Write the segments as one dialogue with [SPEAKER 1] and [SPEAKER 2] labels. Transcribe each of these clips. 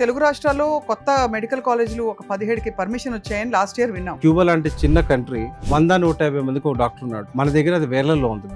[SPEAKER 1] తెలుగు రాష్ట్రాల్లో కొత్త మెడికల్ కాలేజీలు ఒక పదిహేడుకి పర్మిషన్ వచ్చాయని లాస్ట్ ఇయర్ విన్నాం.
[SPEAKER 2] క్యూబా లాంటి చిన్న కంట్రీ వంద నూట యాభై మందికి ఒక డాక్టర్ ఉన్నాడు. మన దగ్గర అది వేలల్లో ఉంది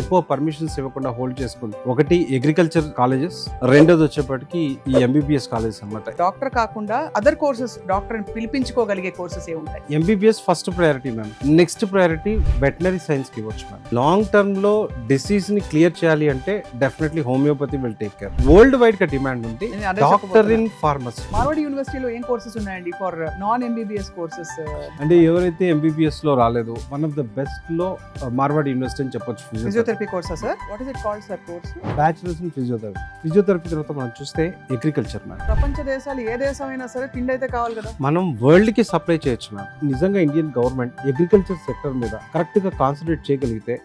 [SPEAKER 2] ఎక్కువ పర్మిషన్స్ ఇవ్వకుండా హోల్డ్ చేసుకుంది. ఒకటి అగ్రికల్చర్ కాలేజెస్ రెండోది వచ్చేప్పటికి ఈ ఎంబీబీఎస్ కాలేజెస్ అన్నమాట.
[SPEAKER 1] డాక్టర్ కాకుండా అదర్ కోర్సెస్ డాక్టర్ పిలిపించుకోగలిగే కోర్సెస్ ఏ ఉంటాయి?
[SPEAKER 2] MBBS first priority ma'am next priority veterinary సైన్స్కి ఇవ్వచ్చు మ్యామ్ లాంగ్ టర్మ్లో డిసీజ్ని క్లియర్ చేయాలి అంటే definitely homeopathy will take care world వైడ్గా డిమాండ్ ఉంది. డాక్టర్. ఇన్ ఫార్మసీ
[SPEAKER 1] మార్వాడి యూనివర్సిటీలో ఏం కోర్సెస్ ఉన్నాయండి ఫర్ నాన్ ఎంబీబీఎస్ కోర్సెస్
[SPEAKER 2] అంటే ఎవరైతే ఎంబీబీఎస్లో రాలేదో వన్ ఆఫ్ ద బెస్ట్లో మార్వాడి యూనివర్సిటీ అని చెప్పొచ్చు.
[SPEAKER 1] Physiotherapy కోర్సా sir? What is it called sir course
[SPEAKER 2] bachelors in physiotherapy physiotherapy తర్వాత మనం చూస్తే అగ్రికల్చర్ మ్యామ్
[SPEAKER 1] ప్రపంచ దేశాలు ఏ దేశం అయినా సరే తిండి అయితే కావాలి కదా?
[SPEAKER 2] మనం వరల్డ్కి సప్లై చేయొచ్చు మ్యామ్ నిజంగా ఇండియన్ గవర్నమెంట్ అగ్రికల్చర్ సెక్టర్ మీద కరెక్ట్గా కాన్సన్ట్రేట్ చేయగలిగితే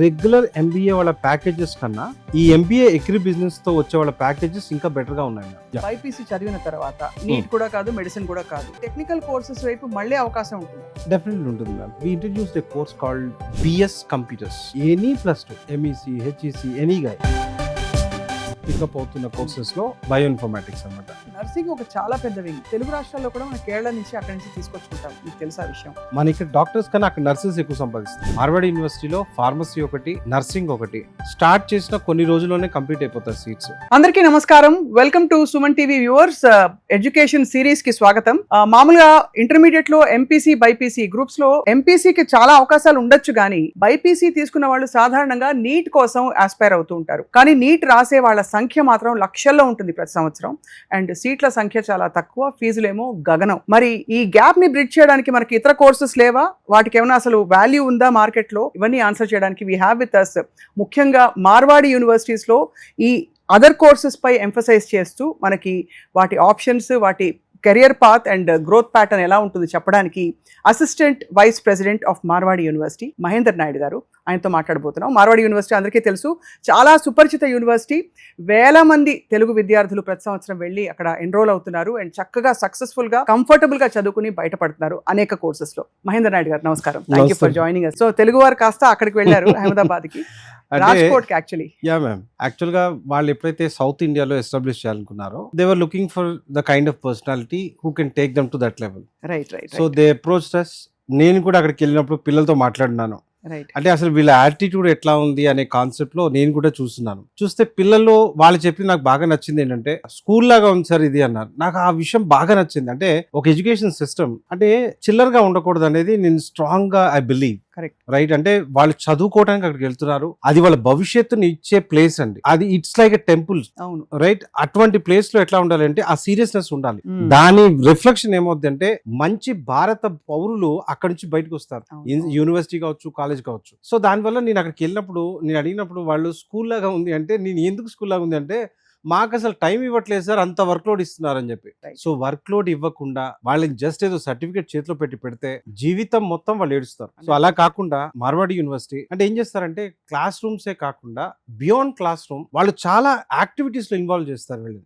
[SPEAKER 2] రెగ్యులర్ ఎంబీఏ వాళ్ళ ప్యాకేజెస్ కన్నా ఈ ఎంబీఏ అగ్రి బిజినెస్తో వచ్చే వాళ్ళ ప్యాకేజెస్ ఇంకా బెటర్గా ఉన్నాయి
[SPEAKER 1] బైపీసీ చదివిన తర్వాత నీట్ కూడా కాదు మెడిసిన్ కూడా కాదు. టెక్నికల్ కోర్సెస్ వైపు మళ్ళీ అవకాశం ఉంటుంది.
[SPEAKER 2] డెఫినెట్లీ ఉంటుంది ma'am we introduce a course called BS computers any plus two MEC HEC any guy pickup అవుతున్న కోర్సెస్లో బయో ఇన్ఫర్మాటిక్స్ అనమాట
[SPEAKER 1] నర్సింగ్ ఒక చాలా పెద్ద వింగ్ తెలుగు రాష్ట్రాల్లో కూడా మన కేరళ నుంచి అక్కడి నుంచి తీసుకొచ్చుకుంటాం. మీకు తెలుసా విషయం?
[SPEAKER 2] మన ఇక్కడ డాక్టర్స్ కన్నా అక్కడ నర్సెస్ ఎక్కువ సంపాదిస్తారు మార్వాడి యూనివర్సిటీలో ఫార్మసీ ఒకటి నర్సింగ్ ఒకటి. స్టార్ట్ చేసిన కొన్ని రోజుల్లోనే కంప్లీట్ అయిపోతాయి సీట్స్
[SPEAKER 1] అందరికీ నమస్కారం. Welcome to Suman TV viewers education సిరీస్కి స్వాగతం. Uh, మామూలుగా ఇంటర్మీడియట్లో ఎంపీసీ బైపీసీ గ్రూప్స్లో ఎంపీసీ కి చాలా అవకాశాలు ఉండొచ్చు కానీ బైపీసీ తీసుకున్న వాళ్ళు సాధారణంగా నీట్ కోసం ఆస్పైర్ అవుతూ ఉంటారు. కానీ నీట్ రాసే వాళ్ళ సంఖ్య మాత్రం లక్షల్లో ఉంటుంది ప్రతి సంవత్సరం. అండ్ సీట్ల సంఖ్య చాలా తక్కువ ఫీజులేమో గగనం. మరి ఈ గ్యాప్ని బ్రిడ్జ్ చేయడానికి మనకి ఇతర కోర్సెస్ లేవా? వాటికి ఏమైనా అసలు వాల్యూ ఉందా మార్కెట్లో ఇవన్నీ ఆన్సర్ చేయడానికి వీ హ్యావ్ విత్ అస్ ముఖ్యంగా మార్వాడి యూనివర్సిటీస్లో ఈ అదర్ కోర్సెస్ పై ఎంఫసైజ్ చేస్తూ మనకి వాటి ఆప్షన్స్ వాటి career path and growth pattern ఎలా ఉంటుంది చెప్పడానికి assistant vice president of Marwadi university Mahender Naidu garu. ఆయనతో మాట్లాడబోతున్నాం. మార్వాడి యూనివర్సిటీ అందరికీ తెలుసు. చాలా సుపరిచిత యూనివర్సిటీ. వేల మంది తెలుగు విద్యార్థులు ప్రతి సంవత్సరం వెళ్ళి అక్కడ ఎన్రోల్ అవుతున్నారు. అండ్ చక్కగా సక్సెస్ఫుల్గా కంఫర్టబుల్గా చదువుకుని బయటపడుతున్నారు అనేక కోర్సెస్లో. మహేందర్ నాయుడు గారు నమస్కారం. Thank you for. Joining us so Telugu వారు కాస్త అక్కడికి వెళ్ళారు అహ్మదాబాద్కి
[SPEAKER 2] అంటే
[SPEAKER 1] రాజ్కోట్కి యాక్చువల్లీ
[SPEAKER 2] యా మ్యామ్ యాక్చువల్గా వాళ్ళు ఎప్పుడైతే సౌత్ ఇండియాలో establish చేయాలనుకున్నారో they were looking for the kind of personality who can take them to that level
[SPEAKER 1] right right
[SPEAKER 2] so they approach us నేను కూడా అక్కడికి వెళ్ళినప్పుడు పిల్లలతో మాట్లాడినాను. అంటే అసలు వీళ్ళ యాటిట్యూడ్ ఎట్లా ఉంది అనే కాన్సెప్ట్లో నేను కూడా చూస్తున్నాను. చూస్తే పిల్లలు వాళ్ళు చెప్పి నాకు బాగా నచ్చింది ఏంటంటే స్కూల్ లాగా ఉంది సార్ ఇది అన్నారు. నాకు ఆ విషయం బాగా నచ్చింది. అంటే ఒక ఎడ్యుకేషన్ సిస్టమ్ అంటే చిల్లరగా ఉండకూడదు అనేది నేను స్ట్రాంగ్గా ఐ బిలీవ్ రైట్ అంటే వాళ్ళు చదువుకోవడానికి అక్కడికి వెళ్తున్నారు. అది వాళ్ళ భవిష్యత్తుని ఇచ్చే ప్లేస్ అండి. అది ఇట్స్ లైక్ ఎ టెంపుల్
[SPEAKER 1] అవును.
[SPEAKER 2] రైట్ అటువంటి ప్లేస్లో ఎట్లా ఉండాలి అంటే ఆ సీరియస్నెస్ ఉండాలి.
[SPEAKER 1] Mm.
[SPEAKER 2] దాని రిఫ్లెక్షన్ ఏమవుద్ది అంటే మంచి భారత పౌరులు అక్కడి నుంచి బయటకు వస్తారు. యూనివర్సిటీ కావచ్చు కాలేజ్ కావచ్చు. సో దానివల్ల నేను అక్కడికి వెళ్ళినప్పుడు నేను అడిగినప్పుడు వాళ్ళు స్కూల్ లాగా ఉంది అంటే నేను ఎందుకు స్కూల్ లాగా ఉంది అంటే మాకు అసలు టైం ఇవ్వట్లేదు సార్ అంత వర్క్ లోడ్ ఇస్తున్నారని చెప్పి. సో వర్క్ లోడ్ ఇవ్వకుండా వాళ్ళని జస్ట్ ఏదో సర్టిఫికేట్ చేతిలో పెట్టి పెడితే జీవితం మొత్తం వాళ్ళు ఏడుస్తారు. సో అలా కాకుండా మార్వాడి యూనివర్సిటీ అంటే ఏం చేస్తారంటే క్లాస్ రూమ్సే కాకుండా బియాండ్ క్లాస్ రూమ్ వాళ్ళు చాలా యాక్టివిటీస్లో ఇన్వాల్వ్ చేస్తారు వీళ్ళని.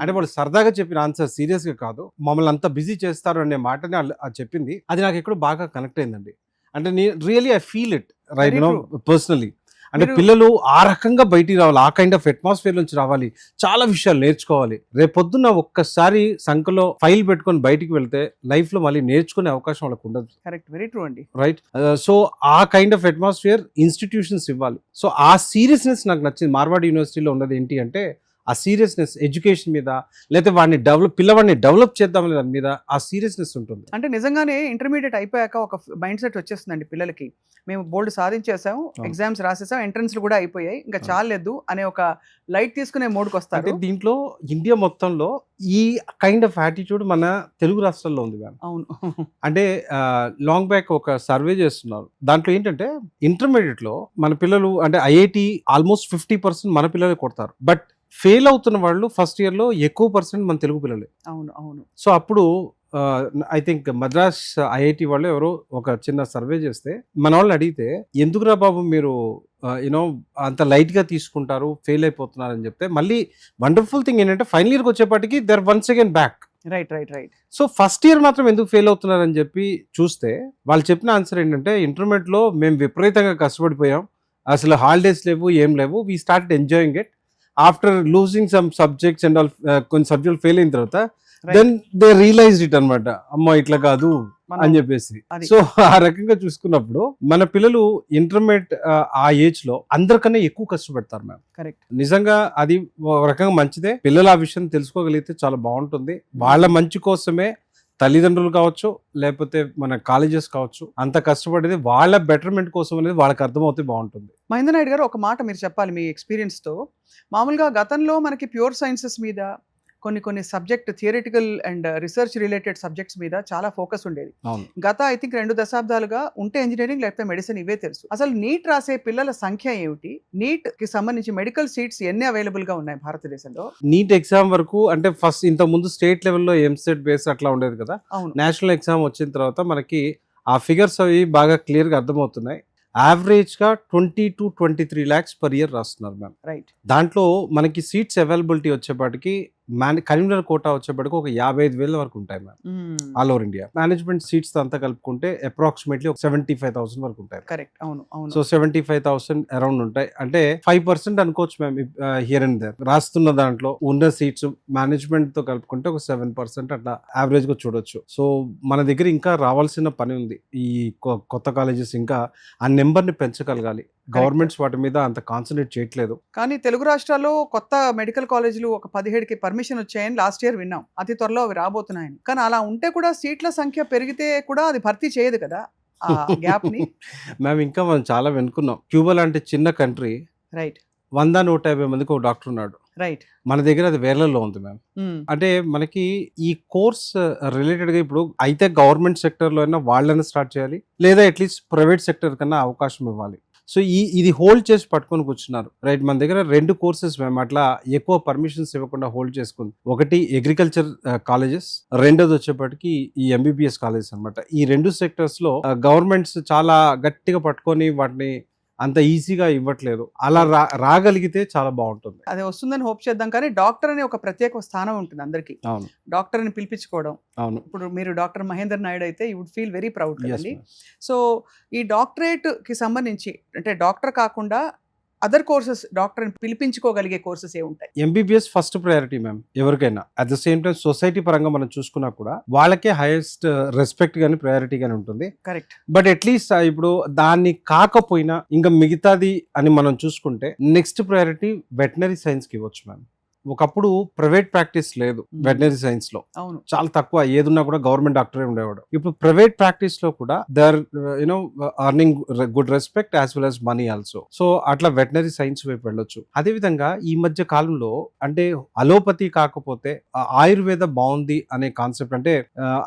[SPEAKER 2] అంటే వాళ్ళు సరదాగా చెప్పిన ఆన్సర్ సీరియస్గా కాదు మమ్మల్ని అంత బిజీ చేస్తారు అనే మాటని వాళ్ళు- అది చెప్పింది. అది నాకు ఎక్కడో బాగా కనెక్ట్ అయిందండి. అంటే నేను really I feel it right no. Personally అంటే పిల్లలు ఆ రకంగా బయటికి రావాలి. ఆ కైండ్ ఆఫ్ అట్మాస్ఫియర్ నుంచి రావాలి. చాలా విషయాలు నేర్చుకోవాలి. రేపు పొద్దున్న ఒక్కసారి సంఖలో ఫైల్ పెట్టుకొని బయటికి వెళ్తే లైఫ్లో మళ్ళీ నేర్చుకునే అవకాశం వాళ్ళకు ఉండదు.
[SPEAKER 1] కరెక్ట్ వెరీ ట్రూ అండి.
[SPEAKER 2] రైట్ సో ఆ కైండ్ ఆఫ్ అట్మాస్ఫియర్ ఇన్స్టిట్యూషన్స్ ఇవ్వాలి. సో ఆ సీరియస్నెస్ నాకు నచ్చింది. మార్వాడి యూనివర్సిటీలో ఉన్నది ఏంటి అంటే ఆ సీరియస్నెస్ ఎడ్యుకేషన్ మీద లేకపోతే వాడిని డెవలప్ పిల్లవాడిని డెవలప్ చేద్దాం దాని మీద ఆ సీరియస్నెస్ ఉంటుంది.
[SPEAKER 1] అంటే నిజంగానే ఇంటర్మీడియట్ అయిపోయాక ఒక మైండ్ సెట్ వచ్చేస్తుందండి పిల్లలకి. మేము బోల్డ్ సాధించేసాం. ఎగ్జామ్స్ రాసేసాం ఎంట్రన్స్లు కూడా అయిపోయాయి. ఇంకా. చాలేదు అనే ఒక లైట్ తీసుకునే మోడ్కి
[SPEAKER 2] అంటే
[SPEAKER 1] వస్తారు.
[SPEAKER 2] దీంట్లో ఇండియా మొత్తంలో ఈ కైండ్ ఆఫ్ యాటిట్యూడ్ మన తెలుగు రాష్ట్రాల్లో ఉంది మ్యామ్
[SPEAKER 1] అవును.
[SPEAKER 2] అంటే లాంగ్ బ్యాక్ ఒక సర్వే చేస్తున్నారు. దాంట్లో ఏంటంటే ఇంటర్మీడియట్లో మన పిల్లలు అంటే ఐఐటి ఆల్మోస్ట్ ఫిఫ్టీ పర్సెంట్ మన పిల్లలే కొడతారు. బట్ ఫెయిల్ అవుతున్న వాళ్ళు ఫస్ట్ ఇయర్లో ఎక్కువ పర్సెంట్ మన తెలుగు పిల్లలే.
[SPEAKER 1] అవును అవును.
[SPEAKER 2] సో అప్పుడు ఐ థింక్ మద్రాస్ ఐఐటి వాళ్ళు ఎవరో ఒక చిన్న సర్వే చేస్తే మన వాళ్ళని అడిగితే ఎందుకురా బాబు మీరు యూనో అంత లైట్గా తీసుకుంటారు ఫెయిల్ అయిపోతున్నారు అని చెప్తే మళ్ళీ వండర్ఫుల్ థింగ్ ఏంటంటే ఫైనల్ ఇయర్కి వచ్చేప్పటికి there once again back
[SPEAKER 1] right right right
[SPEAKER 2] so first year మాత్రం ఎందుకు ఫెయిల్ అవుతున్నారని చెప్పి చూస్తే వాళ్ళు చెప్పిన ఆన్సర్ ఏంటంటే ఇంటర్మీడియట్లో మేము విపరీతంగా కష్టపడిపోయాం అసలు హాలిడేస్ లేవు ఏం లేవు we start enjoying it after losing some subjects and all కొన్ని సబ్జెక్ట్ ఫెయిల్ అయిన తర్వాత. దెన్ దే రియలైజ్ ఇట్ అన్నమాట. అమ్మ ఇట్లా కాదు అని చెప్పేసి. సో ఆ రకంగా చూసుకున్నప్పుడు మన పిల్లలు ఇంటర్మీడియట్ ఆ ఏజ్లో అందరికన్నా ఎక్కువ కష్టపడతారు మ్యామ్.
[SPEAKER 1] కరెక్ట్
[SPEAKER 2] నిజంగా అది ఒక రకంగా మంచిదే. పిల్లలు ఆ విషయం తెలుసుకోగలిగితే చాలా బాగుంటుంది. వాళ్ళ మంచి కోసమే తల్లిదండ్రులు కావచ్చు లేకపోతే మన కాలేజెస్ కావచ్చు అంత కష్టపడేది వాళ్ళ బెటర్మెంట్ కోసం అనేది వాళ్ళకి అర్థమవుతే బాగుంటుంది.
[SPEAKER 1] మహేంద్ర నాయుడు గారు ఒక మాట మీరు చెప్పాలి మీ ఎక్స్పీరియన్స్తో మామూలుగా గతంలో మనకి ప్యూర్ సైన్సెస్ మీద కొన్ని కొన్ని subject theoretical and research related subjects మీద చాలా ఫోకస్ ఉండేది. గత ఐ థింక్ రెండు దశాబ్దాలుగా ఉంటే ఇంజనీరింగ్ లేకపోతే మెడిసిన్ ఇవే తెలుసు. అసలు నీట్ రాసే పిల్లల సంఖ్య ఏమిటి? నీట్కి సంబంధించి మెడికల్ సీట్స్ ఎన్ని అవైలబుల్గా ఉన్నాయి భారతదేశంలో?
[SPEAKER 2] నీట్ ఎగ్జామ్ వరకు అంటే ఫస్ట్ ఇంత ముందు స్టేట్ లెవెల్లో ఎంసెట్ బేస్ అట్లా ఉండేది కదా? నేషనల్ ఎగ్జామ్ వచ్చిన తర్వాత మనకి ఆ ఫిగర్స్ అవి బాగా క్లియర్గా అర్థమవుతున్నాయి. యావరేజ్గా twenty two twenty three lakhs per year రాస్తున్నారు మ్యామ్.
[SPEAKER 1] రైట్.
[SPEAKER 2] దాంట్లో మనకి సీట్స్ అవైలబిలిటీ వచ్చేపాటికి మ్యాన్ కరీంనగర్ కోటా వచ్చేప్పటికి ఒక యాభై ఐదు వేల వరకు ఉంటాయి ma'am. All over India. Management seats అంతా కలుపుకుంటే అప్రాక్సిమేట్లీ ఒక సెవెంటీ ఫైవ్ థౌసండ్ వరకు ఉంటాయి
[SPEAKER 1] కరెక్ట్. అవును అవును.
[SPEAKER 2] So seventy five thousand around ఉంటాయి. అంటే ఫైవ్ పర్సెంట్ అనుకోవచ్చు మ్యామ్ హియర్ అండ్ దేర్ రాస్తున్న దాంట్లో ఉన్న సీట్స్ మేనేజ్మెంట్తో కలుపుకుంటే ఒక సెవెన్ పర్సెంట్ అట్లా యావరేజ్గా చూడొచ్చు. సో మన దగ్గర ఇంకా రావాల్సిన పని ఉంది. ఈ కొత్త కాలేజెస్ ఇంకా ఆ నెంబర్ని పెంచగలగాలి. గవర్నమెంట్స్ వాటి మీద అంత కాన్సన్ట్రేట్ చేయట్లేదు.
[SPEAKER 1] కానీ తెలుగు రాష్ట్రాల్లో కొత్త మెడికల్ కాలేజీలు ఒక పదిహేడుకి పర్మిషన్ వచ్చాయని లాస్ట్ ఇయర్ విన్నాం. అతి త్వరలో అవి రాబోతున్నాయని. కానీ అలా ఉంటే కూడా సీట్ల సంఖ్య పెరిగితే కూడా అది భర్తీ చేయదు కదా గ్యాప్ని
[SPEAKER 2] మేము ఇంకా మనం చాలా వెనుకున్నాం. క్యూబా లాంటి చిన్న కంట్రీ
[SPEAKER 1] రైట్
[SPEAKER 2] వంద నూట యాభై మందికి ఒక డాక్టర్ ఉన్నాడు.
[SPEAKER 1] రైట్
[SPEAKER 2] మన దగ్గర అది వేర్లలో ఉంది మ్యామ్ అంటే మనకి ఈ కోర్స్ రిలేటెడ్గా ఇప్పుడు అయితే గవర్నమెంట్ సెక్టర్లో అయినా వాళ్ళని స్టార్ట్ చేయాలి. లేదా అట్లీస్ట్ ప్రైవేట్ సెక్టర్ కన్నా అవకాశం ఇవ్వాలి. సో ఈ ఇది హోల్డ్ చేసి పట్టుకొని కూర్చున్నారు. రైట్ మన దగ్గర రెండు కోర్సెస్ మేము అట్లా ఎక్కువ పర్మిషన్స్ ఇవ్వకుండా హోల్డ్ చేసుకుంది. ఒకటి అగ్రికల్చర్ కాలేజెస్ uh, రెండోది వచ్చేప్పటికి ఈ ఎంబీబీఎస్ కాలేజెస్ అనమాట ఈ రెండు సెక్టర్స్లో uh, గవర్నమెంట్స్ చాలా గట్టిగా పట్టుకొని వాటిని అంత ఈజీగా ఇవ్వట్లేదు. అలా రా రాగలిగితే చాలా బాగుంటుంది.
[SPEAKER 1] అది వస్తుందని హోప్ చేద్దాం కానీ డాక్టర్ అనే ఒక ప్రత్యేక స్థానం ఉంటుంది అందరికీ.
[SPEAKER 2] అవును.
[SPEAKER 1] డాక్టర్ అని పిలిపించుకోవడం.
[SPEAKER 2] అవును.
[SPEAKER 1] ఇప్పుడు మీరు డాక్టర్ మహేందర్ నాయుడు అయితే you would feel very proud కదండి. సో ఈ డాక్టరేట్కి సంబంధించి అంటే డాక్టర్ కాకుండా అదర్ కోర్సెస్ డాక్టర్ పిలిపించుకోగలిగే కోర్సెస్ ఏ ఉంటాయి.
[SPEAKER 2] ఎంబీబీఎస్ ఫస్ట్ ప్రయారిటీ మ్యామ్ ఎవరికైనా. At the same time society పరంగా మనం చూసుకున్నా కూడా వాళ్ళకే హైయెస్ట్ రెస్పెక్ట్ గానీ ప్రయారిటీ గానీ ఉంటుంది.
[SPEAKER 1] కరెక్ట్
[SPEAKER 2] బట్ అట్లీస్ట్ ఇప్పుడు దాన్ని కాకపోయినా ఇంకా మిగతాది అని మనం చూసుకుంటే నెక్స్ట్ ప్రయారిటీ వెటనరీ సైన్స్కి ఇవ్వచ్చు మ్యామ్ ఒకప్పుడు ప్రైవేట్ ప్రాక్టీస్ లేదు వెటనరీ సైన్స్లో.
[SPEAKER 1] అవును.
[SPEAKER 2] చాలా తక్కువ ఏదున్నా కూడా గవర్నమెంట్ డాక్టరే ఉండేవాడు. ఇప్పుడు ప్రైవేట్ ప్రాక్టీస్లో కూడా they're you know earning good respect as well as money also. So అట్లా వెటనరీ సైన్స్ వైపు వెళ్ళొచ్చు. అదే విధంగా ఈ మధ్య కాలంలో అంటే అలోపతి కాకపోతే ఆయుర్వేద బాగుంది అనే కాన్సెప్ట్ అంటే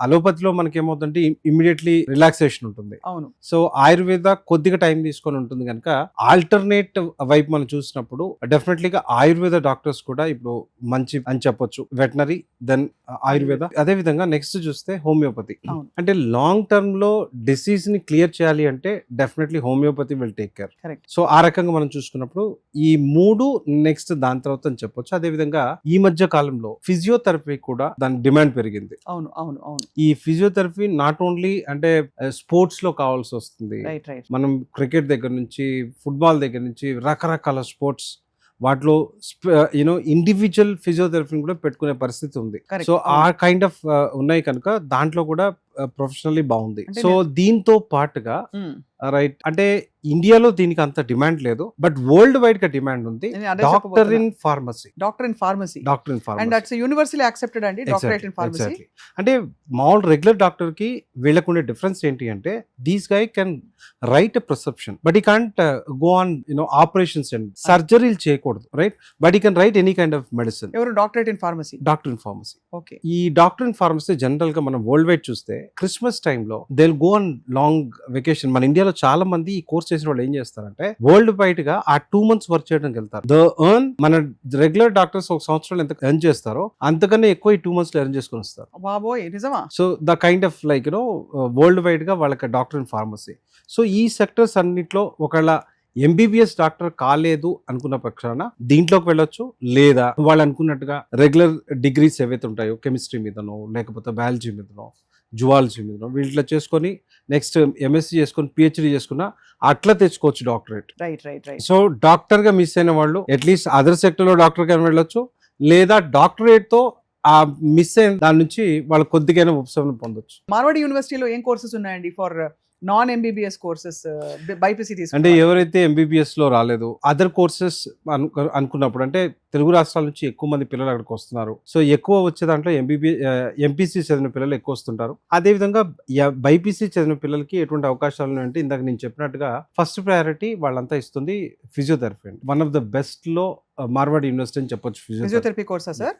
[SPEAKER 2] అలోపతిలో మనకి ఏమవుతుందంటే ఇమ్మీడియట్లీ రిలాక్సేషన్ ఉంటుంది.
[SPEAKER 1] అవును.
[SPEAKER 2] సో ఆయుర్వేద కొద్దిగా టైం తీసుకొని ఉంటుంది కనుక ఆల్టర్నేట్ వైపు మనం చూసినప్పుడు డెఫినెట్లీగా ఆయుర్వేద డాక్టర్స్ కూడా ఇప్పుడు మంచి అని చెప్పొచ్చు. వెటనరీ దెన్ ఆయుర్వేద అదే విధంగా నెక్స్ట్ చూస్తే హోమియోపతి. అంటే లాంగ్ టర్మ్లో డిసీజ్ని క్లియర్ చేయాలి అంటే definitely homeopathy will take care so ఆ రకంగా మనం చూసుకున్నప్పుడు ఈ మూడు నెక్స్ట్ దాని తర్వాత అని చెప్పొచ్చు. అదే విధంగా ఈ మధ్య కాలంలో ఫిజియోథెరపీ కూడా దాని డిమాండ్ పెరిగింది.
[SPEAKER 1] అవును అవును అవును.
[SPEAKER 2] ఈ ఫిజియోథెరపీ నాట్ ఓన్లీ అంటే స్పోర్ట్స్లో కావాల్సి వస్తుంది. మనం క్రికెట్ దగ్గర నుంచి ఫుట్బాల్ దగ్గర నుంచి రకరకాల స్పోర్ట్స్ వాటిలో యూనో ఇండివిజువల్ ఫిజియోథెరపీని కూడా పెట్టుకునే పరిస్థితి ఉంది. సో ఆ కైండ్ ఆఫ్ ఉన్నాయి కనుక దాంట్లో కూడా ప్రొఫెషనల్లీ బాగుంది. సో దీంతో పాటుగా. రైట్ అంటే ఇండియాలో దీనికి అంత డిమాండ్ లేదు బట్ వరల్డ్ వైడ్గా డిమాండ్ ఉంది. Doctor. In pharmacy
[SPEAKER 1] doctor in pharmacy
[SPEAKER 2] doctor in
[SPEAKER 1] and
[SPEAKER 2] pharmacy
[SPEAKER 1] that's universally accepted అండి డాక్టరేట్ ఇన్ ఫార్మసీ
[SPEAKER 2] అంటే మామూలు రెగ్యులర్ డాక్టర్కి వీళ్ళకు ఉండే డిఫరెన్స్ ఏంటి అంటే these guy can write prescription but ఈ can't go on you know operations and సర్జరీలు చేయకూడదు రైట్ బట్ ఈ can write any kind of medicine
[SPEAKER 1] ఎవరు? Doctorate in pharmacy
[SPEAKER 2] doctor in pharmacy
[SPEAKER 1] okay
[SPEAKER 2] ఈ డాక్టర్ ఇన్ ఫార్మసీ జనరల్గా మనం world wide చూస్తే Christmas టైంలో they go on long vacation మన ఇండియాలో చాలా మంది ఈ కోర్స్ చేసిన వాళ్ళు ఏం చేస్తారంటే వరల్డ్ వైడ్గా ఆ టూ మంత్స్ వర్క్ చేయడానికి వెళ్తారు. ద ఎర్న్ మన రెగ్యులర్ డాక్టర్స్ ఒక సంవత్సరాలు ఎంత ఎర్న్ చేస్తారో అంతకన్నా ఎక్కువ ఈ టూ మంత్స్లో ఎర్న్ చేసుకొని వస్తారు.
[SPEAKER 1] బాబోయ్ నిజమా?
[SPEAKER 2] So the kind of like you know world వైడ్గా వాళ్ళకి డాక్టర్ ఇన్ ఫార్మసీ సో ఈ సెక్టర్స్ అన్నిట్లో ఒకవేళ ఎంబీబీఎస్ డాక్టర్ కాలేదు అనుకున్న పక్షాన దీంట్లోకి వెళ్ళొచ్చు లేదా వాళ్ళు అనుకున్నట్టుగా రెగ్యులర్ డిగ్రీస్ ఏవైతే ఉంటాయో కెమిస్ట్రీ మీదనో లేకపోతే బయాలజీ మీదనో జువాలజీ మీద వీటిలో చేసుకొని నెక్స్ట్ ఎంఎస్సీ చేసుకొని పిహెచ్డి చేసుకున్న అట్లా తెచ్చుకోవచ్చు doctorate.
[SPEAKER 1] Right right right
[SPEAKER 2] so డాక్టర్గా మిస్ అయిన వాళ్ళు అట్లీస్ట్ అదర్ సెక్టర్లో డాక్టర్గా వెళ్ళొచ్చు లేదా డాక్టరేట్తో ఆ మిస్ అయిన దాని నుంచి వాళ్ళు కొద్దిగైనా ఉపశమనం పొందొచ్చు.
[SPEAKER 1] మార్వాడి యూనివర్సిటీలో ఏం కోర్సెస్ ఉన్నాయండి for non MBBS courses BiPC
[SPEAKER 2] అంటే ఎవరైతే ఎంబీబీఎస్లో రాలేదు అదర్ కోర్సెస్ అనుకున్నప్పుడు అంటే తెలుగు రాష్ట్రాల నుంచి ఎక్కువ మంది పిల్లలు అక్కడికి వస్తున్నారు. సో ఎక్కువ వచ్చే దాంట్లో ఎంబీబీ ఎంపీసీ చదివిన పిల్లలు ఎక్కువ వస్తుంటారు. అదే విధంగా బైపీసీ చదివిన పిల్లలకి ఎటువంటి అవకాశాలు ఉన్నాయంటే ఇందాక నేను చెప్పినట్టుగా ఫస్ట్ ప్రయారిటీ వాళ్ళంతా ఇస్తుంది ఫిజియోథెరపీ అండి. వన్ ఆఫ్ ద బెస్ట్లో మార్వాడి యూనివర్సిటీ అని చెప్పొచ్చు ఫిజియోథెరపీ
[SPEAKER 1] కోర్సా సార్?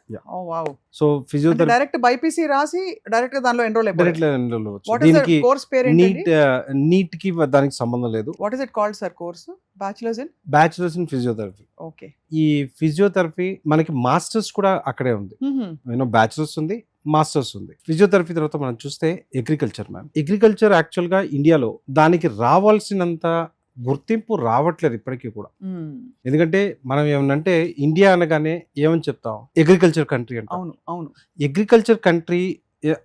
[SPEAKER 1] వావ్
[SPEAKER 2] సో
[SPEAKER 1] అంటే
[SPEAKER 2] ఫిజియోథెరపీ
[SPEAKER 1] డైరెక్ట్ బైపీసీ రాసి డైరెక్ట్గా దానిలో ఎన్రోల్
[SPEAKER 2] డైరెక్ట్
[SPEAKER 1] ఇస్
[SPEAKER 2] దీనికి
[SPEAKER 1] కోర్స్ పేరు
[SPEAKER 2] నీట్ నీట్కి దానికి సంబంధం లేదు.
[SPEAKER 1] What is it called sir course bachelors in
[SPEAKER 2] bachelors in physiotherapy
[SPEAKER 1] okay
[SPEAKER 2] ఈ ఫిజియోథెరపీ మనకి మాస్టర్స్ కూడా అక్కడే ఉంది. యూనో బ్యాచులర్స్ ఉంది మాస్టర్స్ ఉంది. ఫిజియోథెరపీ తర్వాత మనం చూస్తే అగ్రికల్చర్ మ్యామ్ అగ్రికల్చర్ యాక్చువల్గా ఇండియాలో దానికి రావాల్సినంత గుర్తింపు రావట్లేదు ఇప్పటికీ కూడా. ఎందుకంటే మనం ఏమనంటే ఇండియా అనగానే ఏమని చెప్తాం? అగ్రికల్చర్ కంట్రీ అంటాం.
[SPEAKER 1] అవును అవును.
[SPEAKER 2] అగ్రికల్చర్ కంట్రీ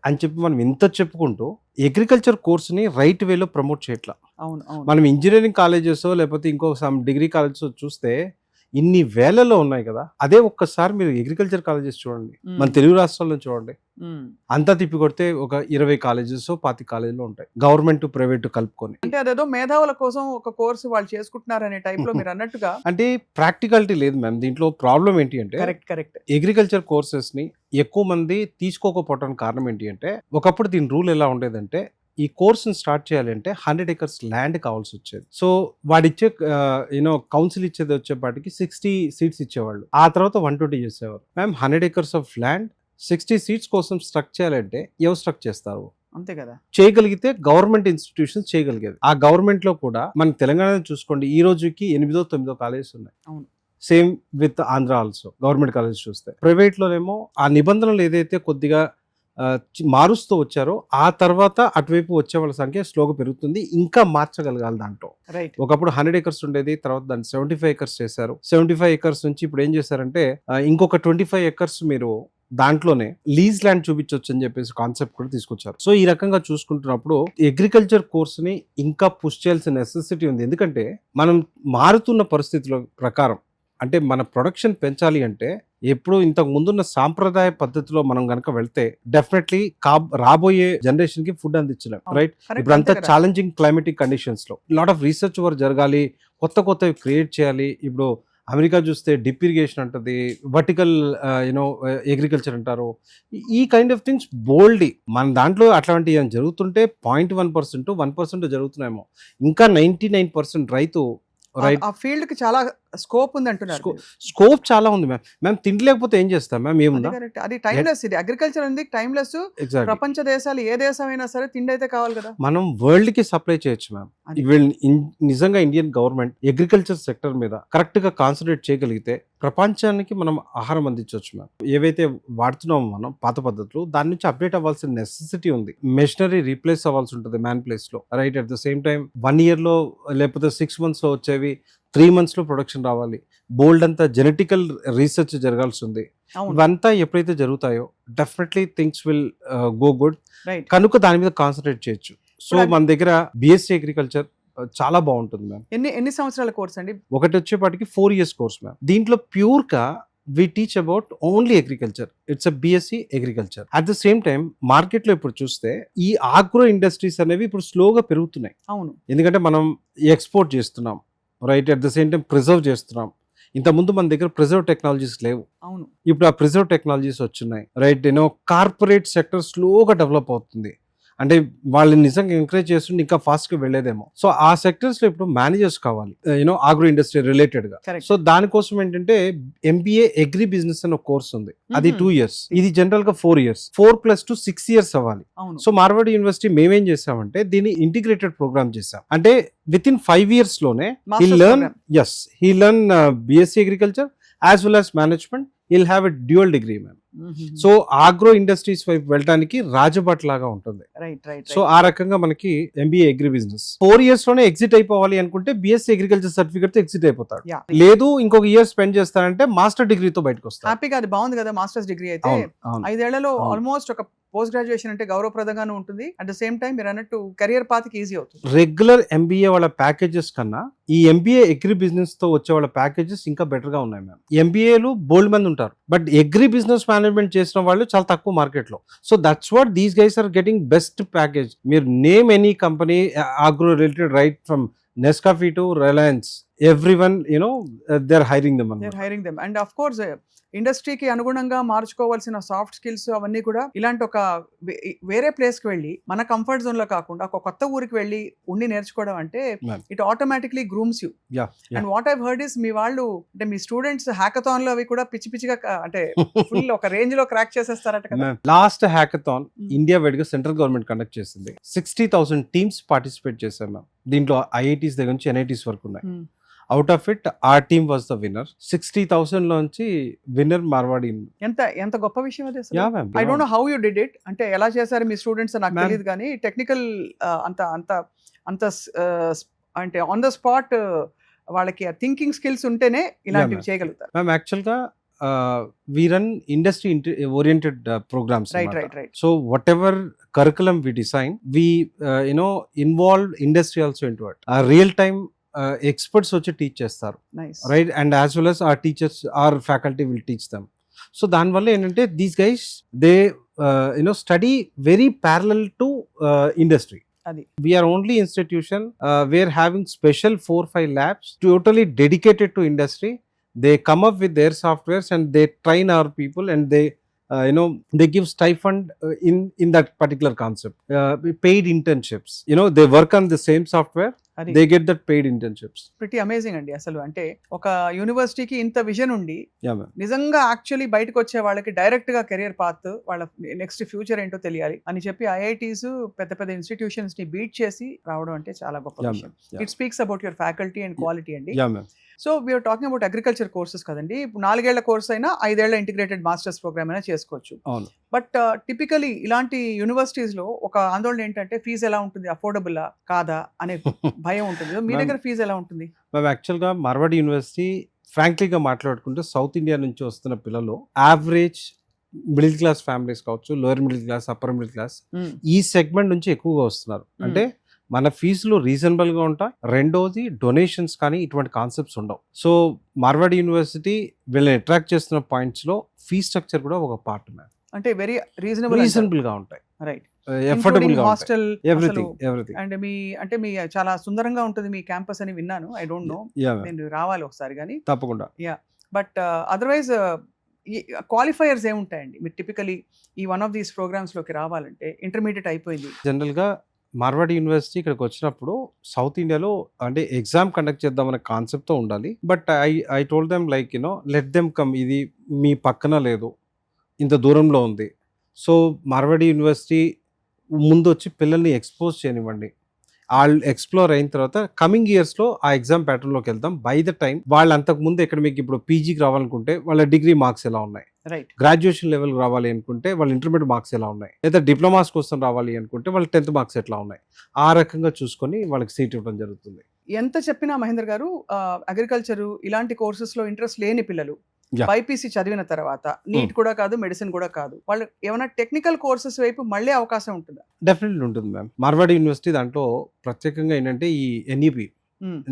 [SPEAKER 2] అని చెప్పి మనం ఎంత చెప్పుకుంటూ అగ్రికల్చర్ కోర్స్ని రైట్ వేలో ప్రమోట్ చేయట్లా.
[SPEAKER 1] అవును
[SPEAKER 2] మనం ఇంజనీరింగ్ కాలేజెస్ లేకపోతే ఇంకో సమ్ డిగ్రీ కాలేజెస్ చూస్తే ఇన్ని వేలలో ఉన్నాయి కదా అదే ఒక్కసారి మీరు అగ్రికల్చర్ కాలేజెస్ చూడండి. మన తెలుగు రాష్ట్రాల్లో చూడండి. అంతా తిప్పి కొడితే ఒక ఇరవై కాలేజెస్ పాతి కాలేజీలు ఉంటాయి. గవర్నమెంట్ ప్రైవేట్ కలుపుకొని.
[SPEAKER 1] అంటే అదేదో మేధావుల కోసం ఒక కోర్సు వాళ్ళు చేసుకుంటున్నారు అనే టైప్లో మీరు అన్నట్టుగా
[SPEAKER 2] అంటే ప్రాక్టికాలిటీ లేదు మ్యామ్ దీంట్లో ప్రాబ్లం ఏంటి అంటే
[SPEAKER 1] కరెక్ట్ కరెక్ట్
[SPEAKER 2] అగ్రికల్చర్ కోర్సెస్ని ఎక్కువ మంది తీసుకోకపోవడానికి కారణం ఏంటి అంటే ఒకప్పుడు దీని రూల్ ఎలా ఉండేదంటే ఈ కోర్సుని స్టార్ట్ చేయాలంటే హండ్రెడ్ ఎకర్స్ ల్యాండ్ కావాల్సి వచ్చేది. సో వాడిచ్చే యూనో కౌన్సిల్ ఇచ్చేది వచ్చేపాటికి సిక్స్టీ సీట్స్ ఇచ్చేవాళ్ళు. ఆ తర్వాత వన్ ట్వంటీ చేసేవారు. Ma'am hundred acres of land sixty seats కోసం స్ట్రక్ చేయాలంటే ఎవరు స్ట్రక్ చేస్తారు?
[SPEAKER 1] అంతే కదా.
[SPEAKER 2] చేయగలిగితే గవర్నమెంట్ ఇన్స్టిట్యూషన్స్ చేయగలిగేది. ఆ గవర్నమెంట్లో కూడా మన తెలంగాణ చూసుకోండి ఈ రోజుకి ఎనిమిదో తొమ్మిదో కాలేజెస్ ఉన్నాయి.
[SPEAKER 1] అవును.
[SPEAKER 2] Same with Andhra also government college చూస్తే. ప్రైవేట్ లోనేమో ఆ నిబంధనలు ఏదైతే కొద్దిగా మారుస్తూ వచ్చారో ఆ తర్వాత అటువైపు వచ్చే వాళ్ళ సంఖ్య స్లోగా పెరుగుతుంది ఇంకా మార్చగలగాలి దాంట్లో.
[SPEAKER 1] రైట్
[SPEAKER 2] ఒకప్పుడు హండ్రెడ్ ఎకర్స్ ఉండేది తర్వాత దాన్ని సెవెంటీ ఫైవ్ ఎకర్స్ చేశారు. సెవెంటీ ఫైవ్ ఎకర్స్ నుంచి ఇప్పుడు ఏం చేశారంటే ఇంకొక ట్వంటీ ఫైవ్ ఎకర్స్ మీరు దాంట్లోనే లీజ్ ల్యాండ్ చూపించవచ్చు అని చెప్పేసి కాన్సెప్ట్ కూడా తీసుకొచ్చారు. సో ఈ రకంగా చూసుకుంటున్నప్పుడు అగ్రికల్చర్ కోర్స్ని ఇంకా పుష్ చేయాల్సిన నెసెసిటీ ఉంది. ఎందుకంటే మనం మారుతున్న పరిస్థితుల ప్రకారం అంటే మన ప్రొడక్షన్ పెంచాలి అంటే ఎప్పుడు ఇంతకు ముందున్న సాంప్రదాయ పద్ధతిలో మనం గనక వెళ్తే డెఫినెట్లీ రాబోయే జనరేషన్కి ఫుడ్ అందించలేం రైట్ ఇప్పుడంతా ఛాలెంజింగ్ క్లైమేటిక్ కండిషన్స్లో లాట్ ఆఫ్ రీసెర్చ్ వర్క్ జరగాలి కొత్త కొత్తవి క్రియేట్ చేయాలి. ఇప్పుడు అమెరికా చూస్తే డిప్ ఇరిగేషన్ అంటది వర్టికల్ యూనో అగ్రికల్చర్ అంటారు. ఈ- కైండ్ ఆఫ్ థింగ్స్ బోల్డ్లీ మన దాంట్లో అట్లాంటివి ఏమైనా జరుగుతుంటే point one percent one percent జరుగుతున్నాయేమో. ఇంకా నైంటీ నైన్ పర్సెంట్ రైతు రైట్
[SPEAKER 1] ఆ ఫీల్డ్కి చాలా స్కోప్ ఉంది అంటున్నారు
[SPEAKER 2] స్కోప్ చాలా ఉంది మ్యామ్. మ్యామ్ తిండి లేకపోతే ఏం చేస్తాం మ్యామ్? ఏముందా.
[SPEAKER 1] అది టైమ్లెస్ ఇది. అగ్రికల్చర్ ఉంది టైమ్లెస్ ప్రపంచ దేశాలు ఏ దేశం అయినా సరే తిండి అయితే కావాలి కదా.
[SPEAKER 2] మనం వరల్డ్కి సప్లై చేయొచ్చు మ్యామ్. వీళ్ళు నిజంగా ఇండియన్ గవర్నమెంట్ అగ్రికల్చర్ సెక్టర్ మీద కరెక్ట్గా కాన్సన్ట్రేట్ చేయగలిగితే ప్రపంచానికి మనం ఆహారం అందించవచ్చు మ్యామ్. ఏవైతే వాడుతున్నామో మనం పాత పద్ధతులు దాని నుంచి అప్డేట్ అవ్వాల్సిన నెసెసిటీ ఉంది. మెషినరీ రీప్లేస్ అవ్వాల్సి ఉంటుంది మ్యాన్ ప్లేస్లో. Right at the same time one ఇయర్లో లేకపోతే సిక్స్ మంత్స్లో వచ్చేవి త్రీ మంత్స్లో ప్రొడక్షన్ రావాలి. బోల్డ్ అంతా జెనెటికల్ రీసెర్చ్ జరగాల్సి ఉంది ఇవంతా ఎప్పుడైతే జరుగుతాయో definitely things will go good. కనుక దాని మీద కాన్సన్ట్రేట్ చేయొచ్చు. సో మన దగ్గర బిఎస్సీ అగ్రికల్చర్ చాలా బాగుంటుంది మ్యామ్.
[SPEAKER 1] ఎన్ని ఎన్ని సంవత్సరాల కోర్స్ అండి?
[SPEAKER 2] ఒకటి వచ్చేపాటికి ఫోర్ ఇయర్స్ కోర్స్ మ్యామ్. దీంట్లో ప్యూర్గా we teach about only agriculture. It's a BSc agriculture. At the same time మార్కెట్లో ఇప్పుడు చూస్తే ఈ ఆగ్రో ఇండస్ట్రీస్ అనేవి ఇప్పుడు స్లోగా పెరుగుతున్నాయి.
[SPEAKER 1] అవును.
[SPEAKER 2] ఎందుకంటే మనం ఎక్స్పోర్ట్ చేస్తున్నాం. Right at the same time preserve చేస్తున్నాం. ఇంతకుముందు మన దగ్గర ప్రిజర్వ్ టెక్నాలజీస్ లేవు.
[SPEAKER 1] అవును.
[SPEAKER 2] ఇప్పుడు ఆ ప్రిజర్వ్ టెక్నాలజీస్ వచ్చినాయి. Right you know corporate sector స్లోగా డెవలప్ అవుతుంది. అంటే వాళ్ళని నిజంగా ఎంకరేజ్ చేస్తుంటే ఇంకా ఫాస్ట్గా వెళ్ళేదేమో. సో ఆ సెక్టర్స్లో ఇప్పుడు మేనేజర్స్ కావాలి. యూనో ఆగ్రో ఇండస్ట్రీ
[SPEAKER 1] రిలేటెడ్గా.
[SPEAKER 2] సో దానికోసం ఏంటంటే ఎంబీఏ అగ్రి బిజినెస్ అని ఒక కోర్స్ ఉంది. అది. టూ ఇయర్స్ ఇది జనరల్గా four years four plus two six years అవ్వాలి. సో మార్వాడి యూనివర్సిటీ మేమేం చేసామంటే దీన్ని ఇంటిగ్రేటెడ్ ప్రోగ్రామ్ చేసాం అంటే with in five ఇయర్స్లోనే he learn. Yes he learn BSc agriculture as well as management he'll have a dual degree ma'am. So agro industries వైపు వెళ్ళడానికి రాజభట్ లాగా ఉంటుంది. సో ఆ రకంగా మనకి ఎంబీఏ అగ్రి బిజినెస్ ఫోర్ ఇయర్స్లోనే ఎగ్జిట్ అయిపోవాలి అనుకుంటే బిఎస్సీ అగ్రికల్చర్ సర్టిఫికేట్తో ఎగ్జిట్ అయిపోతాడు. లేదు ఇంకొక ఇయర్ స్పెండ్ చేస్తానంటే మాస్టర్ డిగ్రీతో బయటకు వస్తాడు.
[SPEAKER 1] హ్యాపీగా అది బాగుంది కదా మాస్టర్స్ డిగ్రీ అయితే.
[SPEAKER 2] ఐదేళ్ళలో.
[SPEAKER 1] ఆల్మోస్ట్ ఒక పోస్ట్ గ్రాడ్యుయేషన్ అంటే గౌరవప్రదంగానే ఉంటుంది. అట్ ద సేమ్ టైం మీరు అన్నట్టు కెరియర్ పాత్కి ఈజీ అవుతుంది.
[SPEAKER 2] రెగ్యులర్ ఎంబీఏ వాళ్ళ ప్యాకేజెస్ కన్నా ఈ ఎంబీఏ అగ్రి బిజినెస్తో వచ్చే వాళ్ళ ప్యాకేజెస్ ఇంకా బెటర్గా ఉన్నాయి మ్యామ్ ఎంబీఏలు బోల్డ్ మంది ఉంటారు. బట్ అగ్రి బిజినెస్ మేనేజ్మెంట్ చేసిన వాళ్ళు చాలా తక్కువ మార్కెట్లో so that's what these guys are getting best package మీరు name any company agro related right from Nescafe to Reliance everyone you know they are hiring them
[SPEAKER 1] they're hiring them and of course ఇండస్ట్రీకి అనుగుణంగా మార్చుకోవాల్సిన soft skills అవన్నీ కూడా ఇలాంటి ఒక వేరే ప్లేస్కి వెళ్ళి మన కంఫర్ట్ జోన్లో కాకుండా ఒక కొత్త ఊరికి వెళ్ళి ఉండి నేర్చుకోవడం అంటే. It automatically grooms you and what I heard is మీ వాళ్ళు అంటే మీ స్టూడెంట్స్ హ్యాకథాన్లో అవి కూడా పిచ్చి పిచ్చిగా అంటే ఫుల్ ఒక రేంజ్లో క్రాక్ చేసేస్తారట కదా.
[SPEAKER 2] Last hackathon. ఇండియా వైడ్గా సెంట్రల్ గవర్నమెంట్ కండక్ట్ చేసింది. సిక్స్టీ థౌసండ్ టీమ్స్ పార్టిసిపేట్ చేశారు మ్యామ్ దీంట్లో ఐఐటీస్ దగ్గర నుంచి ఎన్ఐటీస్ వరకు ఉన్నాయి. అవుట్ ఆఫ్ ఇట్ ఆ team was the winner sixty thousand లోంచి విన్నర్ మార్వాడి
[SPEAKER 1] ఎంత ఎంత గొప్ప విషయం అది I don't know how you did it అంటే ఎలా చేశారు మీ స్టూడెంట్స్ నాకు. తెలియదు కానీ టెక్నికల్ అంత అంత అంత అంటే ఆన్ ద స్పాట్ వాళ్ళకి థింకింగ్ స్కిల్స్ ఉంటేనే ఇలాంటివి. చేయగలుగుతారు.
[SPEAKER 2] మ్యామ్ యాక్చువల్గా we run industry oriented programs
[SPEAKER 1] right right right
[SPEAKER 2] so whatever curriculum we design we uh, you know involve industry also into it. Uh, real time uh, experts వచ్చి teach చేస్తారు
[SPEAKER 1] nice
[SPEAKER 2] right and as well as our teachers or faculty will teach them so దానివల్ల ఏంటంటే these guys they you know study very parallel to industry
[SPEAKER 1] అది.
[SPEAKER 2] We're only institution where having special four five labs totally dedicated to industry they come up with their softwares and they train our people and they uh, you know they give stipend uh, in in that particular concept uh, paid internships. You know they work on the same software
[SPEAKER 1] అది
[SPEAKER 2] they get that paid internships.
[SPEAKER 1] Pretty amazing అండి అసలు. అంటే ఒక యూనివర్సిటీకి ఇంత vision ఉండి నిజంగా actually బయటకు వచ్చే వాళ్ళకి డైరెక్ట్గా కెరియర్ పాత్ వాళ్ళ నెక్స్ట్ ఫ్యూచర్ ఏంటో తెలియాలి అని చెప్పి ఐఐటీస్ పెద్ద పెద్ద ఇన్స్టిట్యూషన్స్ని బీట్ చేసి రావడం అంటే చాలా గొప్ప విషయం. It speaks about your faculty and quality అండి.
[SPEAKER 2] Yeah ma'am.
[SPEAKER 1] So we're talking about agriculture courses కదండి. ఇప్పుడు నాలుగేళ్ళ కోర్స్ అయినా ఐదేళ్ళ ఇంటిగ్రేటెడ్ మాస్టర్స్ ప్రోగ్రామ్ అయినా చేసుకోవచ్చు.
[SPEAKER 2] అవును.
[SPEAKER 1] బట్ టిపికలీ ఇలాంటి యూనివర్సిటీస్లో ఒక ఆందోళన ఏంటంటే ఫీజు ఎలా ఉంటుంది? అఫోర్డబుల్ కాదా? అనే భయం ఉంటుంది. మీ. దగ్గర ఫీజు ఎలా ఉంటుంది?
[SPEAKER 2] మేము యాక్చువల్గా మార్వాడి యూనివర్సిటీ ఫ్రాంక్లీగా మాట్లాడుకుంటే సౌత్ ఇండియా నుంచి వస్తున్న పిల్లలు యావరేజ్ మిడిల్ క్లాస్ ఫ్యామిలీస్ కావచ్చు lower middle class upper middle class ఈ సెగ్మెంట్ నుంచి ఎక్కువగా వస్తున్నారు. అంటే మన ఫీజులు రీజనబుల్గా ఉంటాయి. రెండోది డొనేషన్స్ కానీ ఇటువంటి కాన్సెప్ట్స్ ఉండవు. సో మార్వాడి యూనివర్సిటీ వీళ్ళని అట్రాక్ట్ చేస్తున్న పాయింట్స్లో ఫీ స్ట్రక్చర్ కూడా ఒక పార్ట్ మ్యామ్.
[SPEAKER 1] అంటే వెరీ రీజనబుల్
[SPEAKER 2] రీజనబుల్గా ఉంటాయి.
[SPEAKER 1] రైట్
[SPEAKER 2] ఉంటాయి.
[SPEAKER 1] హాస్టల్
[SPEAKER 2] ఎవ్రీథింగ్ ఎవ్రీథింగ్
[SPEAKER 1] అండ్ మీ అంటే మీ చాలా సుందరంగా ఉంటుంది మీ క్యాంపస్ అని విన్నాను. ఐ డోంట్ నో
[SPEAKER 2] యా
[SPEAKER 1] నేను రావాలి ఒకసారి కానీ
[SPEAKER 2] తప్పకుండా.
[SPEAKER 1] బట్ అదర్వైజ్ క్వాలిఫైయర్స్ ఏముంటాయండి? మీరు టిపికలీ ఈ వన్ ఆఫ్ దీస్ ప్రోగ్రామ్స్లోకి రావాలంటే ఇంటర్మీడియట్ అయిపోయింది.
[SPEAKER 2] జనరల్గా మార్వాడ్ యూనివర్సిటీ ఇక్కడికి వచ్చినప్పుడు సౌత్ ఇండియాలో అంటే ఎగ్జామ్ కండక్ట్ చేద్దామనే కాన్సెప్ట్తో ఉండాలి. But I I told them like you know let them come. ఇది మీ పక్కన లేదు. ఇంత దూరంలో ఉంది. సో మార్వాడి యూనివర్సిటీ ముందు వచ్చి పిల్లల్ని ఎక్స్పోజ్ చేయనివ్వండి. వాళ్ళు ఎక్స్ప్లోర్ అయిన తర్వాత కమింగ్ ఇయర్స్లో ఆ ఎగ్జామ్ ప్యాటర్న్లోకి వెళ్తాం బై ద టైం వాళ్ళు అంతకు ముందు ఎక్కడ మీకు ఇప్పుడు పీజీకి రావాలనుకుంటే వాళ్ళ డిగ్రీ మార్క్స్ ఎలా ఉన్నాయి? గ్రాడ్యుయేషన్ లెవెల్ రావాలి అనుకుంటే వాళ్ళ ఇంటర్మీడియట్ మార్క్స్ ఎలా ఉన్నాయి? లేదా డిప్లొమాస్ కోసం రావాలి అనుకుంటే వాళ్ళ టెన్త్ మార్క్స్ ఎట్లా ఉన్నాయి? ఆ రకంగా చూసుకొని వాళ్ళకి సీట్ ఇవ్వడం జరుగుతుంది.
[SPEAKER 1] ఎంత చెప్పినా మహేందర్ గారు అగ్రికల్చర్ ఇలాంటి కోర్సెస్లో ఇంట్రెస్ట్ లేని పిల్లలు. బైపీసీ చదివిన తర్వాత నీట్ కూడా కాదు మెడిసిన్ కూడా కాదు. వాళ్ళు ఏమైనా టెక్నికల్ కోర్సెస్ వైపు మళ్ళీ అవకాశం ఉంటుందా?
[SPEAKER 2] డెఫినెట్లీ ఉంటుంది మ్యామ్ మార్వాడి యూనివర్సిటీ దాంట్లో ప్రత్యేకంగా ఏంటంటే ఈ ఎన్ఈపి
[SPEAKER 1] Hmm.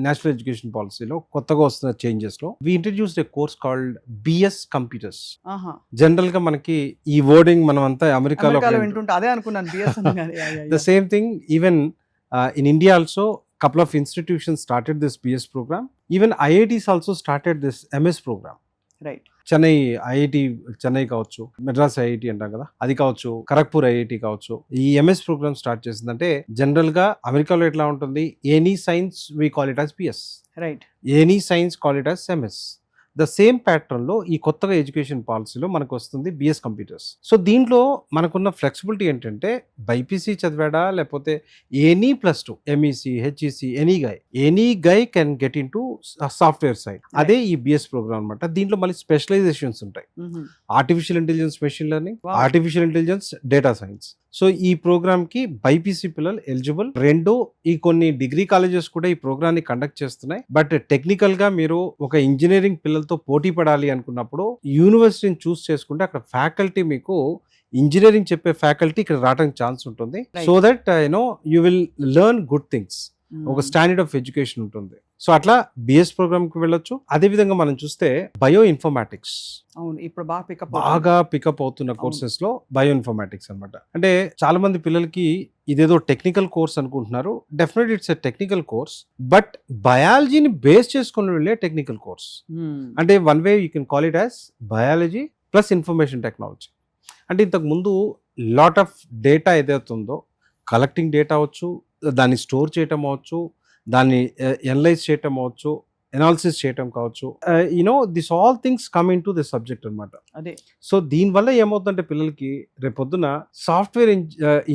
[SPEAKER 2] నేషనల్ ఎడ్యుకేషన్ పాలసీలో కొత్తగా వస్తున్న చేంజెస్లో we introduce a course called BS computers జనరల్గా మనకి ఈ వర్డింగ్ మనం అంతా అమెరికాలో the same thing even in India also couple of institution started this BS program even IITs also started this MS
[SPEAKER 1] program
[SPEAKER 2] Chennai IIT Chennai కావచ్చు Madras IIT అంటాం కదా అది కావచ్చు ఖరగ్పూర్ ఐఐటి కావచ్చు. ఈ ఎంఎస్ ప్రోగ్రామ్ స్టార్ట్ చేసిందంటే జనరల్గా అమెరికాలో ఎట్లా ఉంటుంది? Any science we call it as BS
[SPEAKER 1] right
[SPEAKER 2] any science call it as MS the same ప్యాటర్న్లో ఈ కొత్తగా ఎడ్యుకేషన్ పాలసీలో మనకు వస్తుంది బిఎస్ కంప్యూటర్స్. సో దీంట్లో మనకున్న ఫ్లెక్సిబిలిటీ ఏంటంటే బైపీసీ చదివాడా లేకపోతే any plus two MEC HEC any guy any guy can get in to software side. అదే ఈ బిఎస్ ప్రోగ్రామ్ అనమాట దీంట్లో మళ్ళీ స్పెషలైజేషన్స్ ఉంటాయి. Artificial intelligence machine learning. Artificial intelligence data science. So ఈ ప్రోగ్రామ్కి బైపీసీ పిల్లలు ఎలిజిబుల్ రెండు ఈ కొన్ని డిగ్రీ కాలేజెస్ కూడా ఈ ప్రోగ్రామ్ని కండక్ట్ చేస్తున్నాయి బట్ టెక్నికల్గా మీరు ఒక ఇంజనీరింగ్ పిల్లలతో పోటీ పడాలి అనుకున్నప్పుడు యూనివర్సిటీని చూస్ చేసుకుంటే అక్కడ ఫ్యాకల్టీ మీకు ఇంజనీరింగ్ చెప్పే ఫ్యాకల్టీ ఇక్కడ రావడానికి ఛాన్స్ ఉంటుంది. So that you know you will learn good things. ఒక స్టాండర్డ్ ఆఫ్ ఎడ్యుకేషన్ ఉంటుంది. సో అట్లా బిఎస్ ప్రోగ్రామ్కి వెళ్ళొచ్చు. అదే విధంగా మనం చూస్తే బయో ఇన్ఫర్మాటిక్స్
[SPEAKER 1] అవును ఇప్పుడు బాగా పికప్
[SPEAKER 2] బాగా పికప్ అవుతున్న కోర్సెస్లో బయో ఇన్ఫర్మాటిక్స్ అనమాట అంటే చాలా మంది పిల్లలకి ఇదేదో టెక్నికల్ కోర్స్ అనుకుంటున్నారు. Definite it's a technical course but బయాలజీని base చేసుకుని వెళ్ళే టెక్నికల్ కోర్స్ అంటే one way you can call it as biology plus information technology అంటే ఇంతకు ముందు లాట్ ఆఫ్ డేటా ఏదైతే ఉందో కలెక్టింగ్ డేటా అవ్వచ్చు దాన్ని స్టోర్ చేయటం అవ్వచ్చు దాన్ని ఎనలైజ్ చేయటం అవ్వచ్చు ఎనాలిసిస్ చేయటం కావచ్చు. You know this all things come in to this subject అనమాట
[SPEAKER 1] అదే.
[SPEAKER 2] సో దీనివల్ల ఏమవుతుందంటే పిల్లలకి రేపొద్దున సాఫ్ట్వేర్